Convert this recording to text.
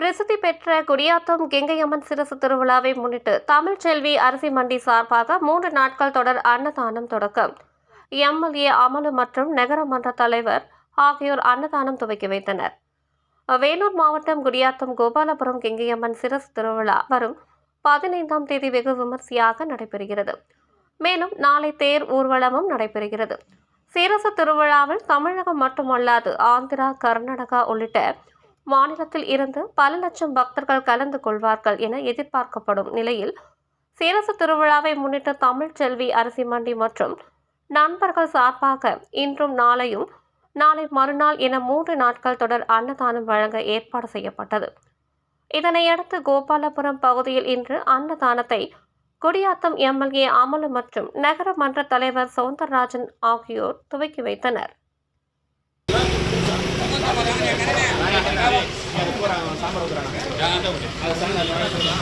பிரசித்தி பெற்ற குடியாத்தம் கெங்கையம்மன் சிரசு திருவிழாவை முன்னிட்டு தமிழ் செல்வி அரிசி மண்டி சார்பாக மூன்று நாட்கள் தொடர் அன்னதானம் தொடக்கம். எம்எல்ஏ அமலு மற்றும் நகரமன்ற தலைவர் ஆகியோர் அன்னதானம் துவக்கி வைத்தனர். வேலூர் மாவட்டம் குடியாத்தம் கோபாலபுரம் கெங்கையம்மன் சிரசு திருவிழா வரும் பதினைந்தாம் தேதி வெகு விமர்சையாக நடைபெறுகிறது. மேலும் நாளை தேர் ஊர்வலமும் நடைபெறுகிறது. சீரசு திருவிழாவில் தமிழகம் மட்டுமல்லாது ஆந்திரா கர்நாடகா உள்ளிட்ட மாநிலத்தில் இருந்து பல லட்சம் பக்தர்கள் கலந்து கொள்வார்கள் என எதிர்பார்க்கப்படும் நிலையில் சீரசு திருவிழாவை முன்னிட்டு தமிழ் செல்வி அரிசி மண்டி மற்றும் நண்பர்கள் சார்பாக இன்றும் நாளையும் நாளை மறுநாள் என மூன்று நாட்கள் தொடர் அன்னதானம் வழங்க ஏற்பாடு செய்யப்பட்டது. இதனையடுத்து கோபாலபுரம் பகுதியில் இன்று அன்னதானத்தை குடியாத்தம் எம்எல்ஏ அமலு மற்றும் நகர மன்ற தலைவர் சவுந்தரராஜன் ஆகியோர் துவக்கி வைத்தனர். சாம்பார் சாம்பார்.